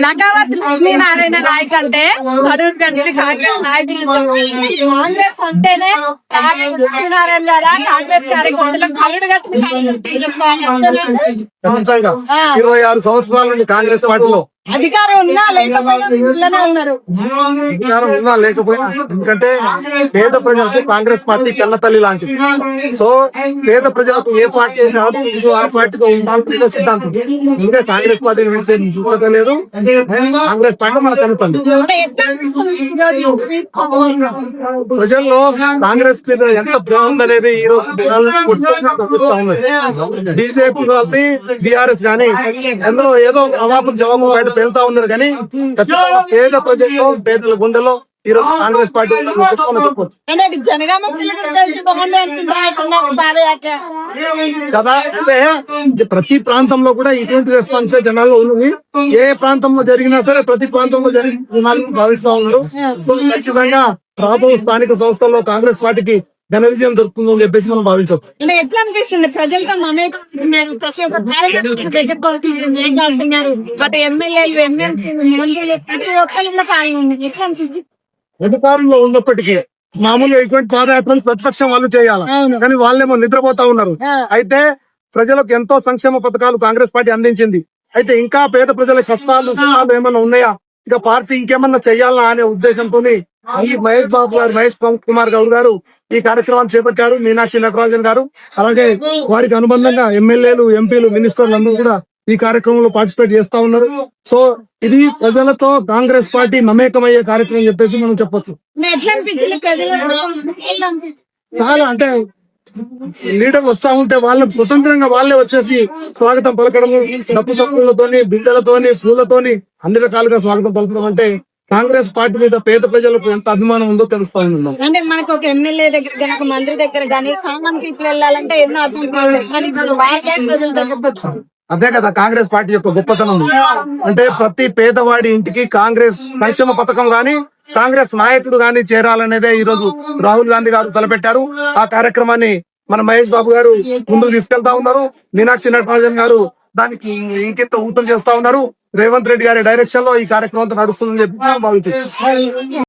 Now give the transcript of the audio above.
లకావత్ లక్ష్మీనారాయణ నాయక్ అంటే అడూరు కంటే కాంగ్రెస్ నాయకులు. కాంగ్రెస్ అంటేనే లక్ష్మీనారాయణ గారా? కాంగ్రెస్ కార్యకర్తలు. ఇరవై ఆరు సంవత్సరాల నుండి కాంగ్రెస్ పార్టీలో అధికారం ఉన్నా లేకపోయినా ఉన్నారు. అధికారం ఉన్నా లేకపోయినా ఎందుకంటే పేద ప్రజలకు కాంగ్రెస్ పార్టీ కన్న తల్లి లాంటిది. సో పేద ప్రజలకు ఏ పార్టీ కాదు ఇది ఆ పార్టీతో ఉండాల్సిన సిద్ధాంతం. ఇంకా కాంగ్రెస్ పార్టీని విడిచే చూడలేదు. కాంగ్రెస్ పార్టీ మన కన్న ప్రజల్లో కాంగ్రెస్ మీద ఎంత ద్రోహం అనేది ఈ రోజు ఉంది బీజేపీ వాళ్ళని బీఆర్ఎస్ గానీ ఎంతో ఏదో అవాపు జవాబు బయట వెళ్తా ఉన్నారు కానీ ఖచ్చితంగా పేద ప్రజల్లో పేదల గుండెలో ఈ రోజు కాంగ్రెస్ పార్టీ కదా అంటే ప్రతి ప్రాంతంలో కూడా ఇటువంటి రెస్పాన్స్ జనాల్లో ఉంది. ఏ ప్రాంతంలో జరిగినా సరే ప్రతి ప్రాంతంలో జరిగిన జనాలు భావిస్తా ఉన్నారు. సో ఖచ్చితంగా రాబో స్థానిక సంస్థల్లో కాంగ్రెస్ పార్టీకి ఘన విజయం దొరుకుతుందని చెప్పేసి మనం భావించవచ్చు అంటే ఎట్లా అనిపిస్తుంది? ప్రజలతో మమేకం ప్రతి ఒక్క కార్యకర్త దగ్గరకు మాట్లాడుతున్నారు బట్ ఎమ్మెల్యేలు ఎమ్మెల్సీ మంత్రులు ప్రతి ఒక్కరిలో పాల్గొంది ఎట్లా అనిపిస్తుంది? అధికారంలో ఉన్నప్పటికీ మామూలుగా ఇటువంటి పాదయాత్రలు ప్రతిపక్షం వాళ్ళు చేయాలి. కానీ వాళ్ళేమో నిద్రపోతా ఉన్నారు. అయితే ప్రజలకు ఎంతో సంక్షేమ పథకాలు కాంగ్రెస్ పార్టీ అందించింది. అయితే ఇంకా పేద ప్రజల కష్టాలు ఏమైనా ఉన్నాయా? ఇక పార్టీ ఇంకేమన్నా చెయ్యాలా అనే ఉద్దేశంతో ఈ మహేష్ బాబు గారు మహేష్ కుమార్ గౌడ్ గారు ఈ కార్యక్రమాన్ని చేపట్టారు. మీనాక్షి నటరాజన్ గారు. అలాగే వారికి అనుబంధంగా ఎమ్మెల్యేలు ఎంపీలు మినిస్టర్లు అందరూ కూడా ఈ కార్యక్రమంలో పార్టిసిపేట్ చేస్తా ఉన్నారు. సో ఇది ప్రజలతో కాంగ్రెస్ పార్టీ మమేకమయ్యే కార్యక్రమం చెప్పేసి మనం చెప్పొచ్చు? చాలా అంటే లీడర్ వస్తా ఉంటే వాళ్ళకి స్వతంత్రంగా వాళ్ళే వచ్చేసి స్వాగతం పలకడం డబ్బు సప్పులతోని బిడ్డలతోని పూలతోని అన్ని రకాలుగా స్వాగతం పలకడం అంటే కాంగ్రెస్ పార్టీ మీద పేద ప్రజలకు ఎంత అభిమానం ఉందో తెలుస్తా ఉన్నాం అంటే మనకు ఒక ఎమ్మెల్యే దగ్గర కానీ ఒక మంత్రి దగ్గర కానీ కామన్ పీపుల్ వెళ్ళాలంటే ఎన్నో అదే కదా కాంగ్రెస్ పార్టీ యొక్క గొప్పతనం. అంటే ప్రతి పేదవాడి ఇంటికి కాంగ్రెస్ సంక్షేమ పథకం గాని కాంగ్రెస్ నాయకుడు గాని చేరాలనేదే ఈ రోజు రాహుల్ గాంధీ గారు తలపెట్టారు. ఆ కార్యక్రమాన్ని మన మహేష్ బాబు గారు ముందుకు తీసుకెళ్తా ఉన్నారు. మీనాక్షి నటరాజన్ గారు దానికి ఇంకెంత ఊతం చేస్తా ఉన్నారు. రేవంత్ రెడ్డి గారి డైరెక్షన్లో ఈ కార్యక్రమం నడుస్తుందని చెప్పి భావించవచ్చు